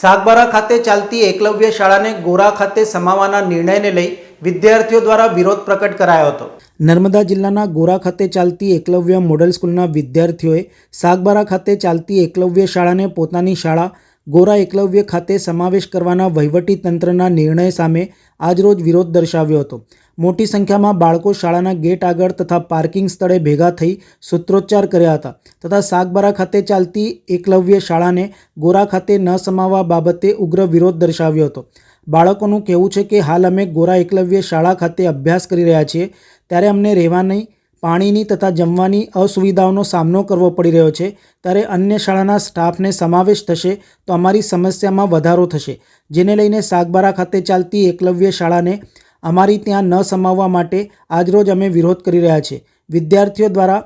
સાગબારા ખાતે ચાલતી એકલવ્ય શાળાને ગોરા ખાતે સમાવવાના નિર્ણયને લઈ વિદ્યાર્થીઓ દ્વારા વિરોધ પ્રકટ કરાયો હતો. નર્મદા જિલ્લાના ગોરા ખાતે ચાલતી એકલવ્ય મોડલ સ્કૂલના વિદ્યાર્થીઓએ સાગબારા ખાતે ચાલતી એકલવ્ય શાળાને પોતાની શાળા ગોરા એકલવ્ય ખાતે સમાવેશ કરવાના વહીવટી તંત્રના નિર્ણય સામે આજરોજ વિરોધ દર્શાવ્યો હતો. મોટી સંખ્યામાં બાળકો શાળાના ગેટ આગળ તથા પાર્કિંગ સ્થળે ભેગા થઈ સૂત્રોચ્ચાર કર્યા હતા તથા સાગબારા ખાતે ચાલતી એકલવ્ય શાળાને ગોરા ખાતે ન સમાવવા બાબતે ઉગ્ર વિરોધ દર્શાવ્યો હતો. બાળકોનું કહેવું છે કે હાલ અમે ગોરા એકલવ્ય શાળા ખાતે અભ્યાસ કરી રહ્યા છીએ, ત્યારે અમને રહેવાની પાણીની તથા જમવાની અસુવિધાઓનો સામનો કરવો પડી રહ્યો છે. ત્યારે અન્ય શાળાના સ્ટાફને સમાવેશ થશે તો અમારી સમસ્યામાં વધારો થશે. જેને લઈને સાગબારા ખાતે ચાલતી એકલવ્ય શાળાને અમારી ત્યાં ન સમાવવા માટે આજરોજ અમે વિરોધ કરી રહ્યા છીએ વિદ્યાર્થીઓ દ્વારા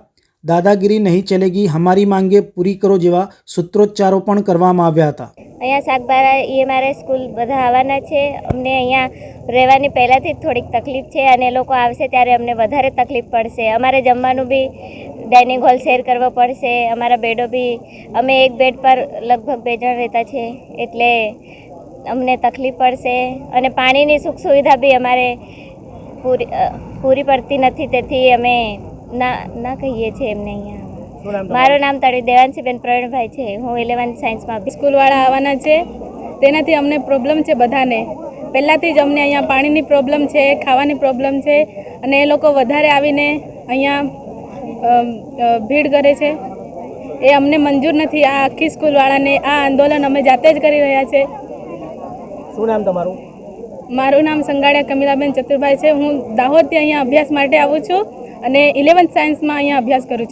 દાદાગીરી નહીં ચલેગી, હમારી માંગે પૂરી કરો જેવા સૂત્રોચ્ચારો પણ કરવામાં આવ્યા હતા. અહીંયા શાકબારા મારે સ્કૂલ બધા આવવાના છે. અમને અહીંયા રહેવાની પહેલાંથી જ થોડીક તકલીફ છે અને એ લોકો આવશે ત્યારે અમને વધારે તકલીફ પડશે. અમારે જમવાનું બી ડાઇનિંગ હોલ શેર કરવો પડશે. અમારા બેડો બી, અમે એક બેડ પર લગભગ બે જણ રહેતા છે એટલે અમને તકલીફ પડશે અને પાણીની સુખ સુવિધા બી અમારે પૂરી પૂરી પડતી નથી. તેથી અમે ના ના કહીએ છીએ એમને અહીંયા. મારું નામ તળી દેવાંશીબેન પ્રવીણભાઈ છે. હું ઇલેવન સાયન્સમાં સ્કૂલવાળા આવવાના છે. તેનાથી અમને પ્રોબ્લેમ છે બધાને. પહેલાંથી જ અમને અહીંયા પાણીની પ્રોબ્લેમ છે ખાવાની પ્રોબ્લેમ છે અને એ લોકો વધારે આવીને અહીંયા ભીડ કરે છે. એ અમને મંજૂર નથી. આ આખી સ્કૂલવાળાને આ આંદોલન અમે જાતે જ કરી રહ્યા છે. શું નામ તમારું? મારું નામ સંગાડિયા કમિલાબેન ચતુરભાઈ છે. હું દાહોદથી અહીંયા અભ્યાસ માટે આવું છું અને ઇલેવન્થ સાયન્સમાં અહીંયા અભ્યાસ કરું છું.